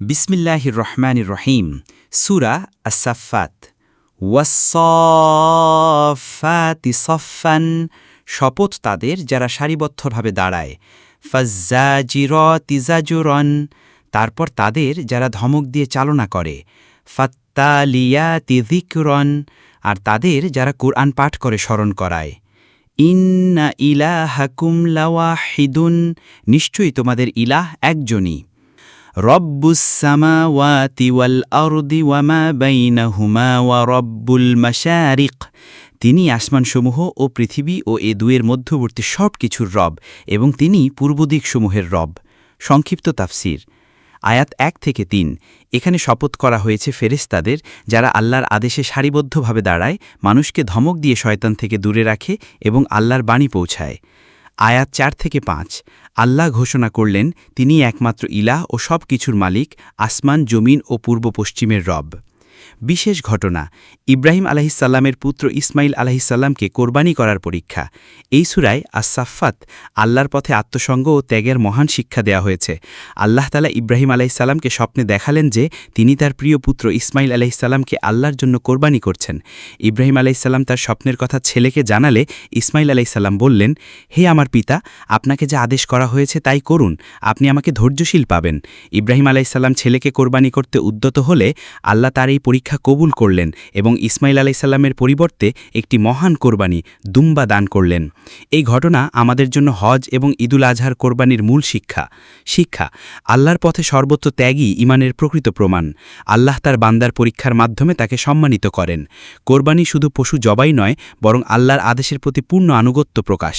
বিসমিল্লাহির রহমানির রহিম, সুরা আসাফাত ওয়াসফাতি শপথ তাদের যারা সারিবদ্ধভাবে দাঁড়ায়। ফাজ্জাজির তিজাজুরন তারপর তাদের যারা ধমক দিয়ে চালনা করে। ফাত্তালিয়া তিজিকরন আর তাদের যারা কোরআন পাঠ করে স্মরণ করায়। ইন্না ইলাহাকুম লাওয়াহিদুন, নিশ্চয়ই তোমাদের ইলাহ একজনই। রব্বুসামাওয়াতি ওয়াল আরদি ওয়ামা বাইনাহুমা ওয়া রব্বুল তিনি আসমানসমূহ ও পৃথিবী ও এ দুয়ের মধ্যবর্তী সব কিছুর রব এবং তিনি পূর্বদিকসমূহের রব। সংক্ষিপ্ত তাফসির। আয়াত এক থেকে তিন। এখানে শপথ করা হয়েছে ফেরেস্তাদের যারা আল্লাহর আদেশে সারিবদ্ধভাবে দাঁড়ায়, মানুষকে ধমক দিয়ে শয়তান থেকে দূরে রাখে এবং আল্লাহর বাণী পৌঁছায়। আয়াত চার থেকে পাঁচ। আল্লাহ ঘোষণা করলেন তিনি একমাত্র ইলা ও সব কিছুর মালিক, আসমান, জমিন ও পূর্ব পশ্চিমের রব। বিশেষ ঘটনা, ইব্রাহিম আলাহিসাল্লামের পুত্র ইসমাইল আলাহিসাল্লামকে কোরবানি করার পরীক্ষা। এই সুরায় আসাফাত আল্লাহর পথে আত্মসঙ্গ ও ত্যাগের মহান শিক্ষা দেয়া হয়েছে। আল্লাহ তালা ইব্রাহিম আলাহিসাল্লামকে স্বপ্নে দেখালেন যে তিনি তার প্রিয় পুত্র ইসমাইল আলাহিসাল্লামকে আল্লাহর জন্য কোরবানি করছেন। ইব্রাহিম আলাইসাল্লাম তার স্বপ্নের কথা ছেলেকে জানালে ইসমাইল আলাইসাল্লাম বললেন, হে আমার পিতা, আপনাকে যা আদেশ করা হয়েছে তাই করুন। আপনি আমাকে ধৈর্যশীল পাবেন। ইব্রাহিম আলাইসাল্লাম ছেলেকে কোরবানি করতে উদ্যত হলে আল্লাহ তার এই পরীক্ষা কবুল করলেন এবং ইসমাইল আলাইসাল্লামের পরিবর্তে একটি মহান কোরবানি, দুম্বা দান করলেন। এই ঘটনা আমাদের জন্য হজ এবং ঈদুল আজহার কোরবানির মূল শিক্ষা। শিক্ষা, আল্লাহর পথে সর্বোচ্চ ত্যাগই ইমানের প্রকৃত প্রমাণ। আল্লাহ তার বান্দার পরীক্ষার মাধ্যমে তাকে সম্মানিত করেন। কোরবানি শুধু পশু জবাই নয়, বরং আল্লাহর আদেশের প্রতি পূর্ণ আনুগত্য প্রকাশ।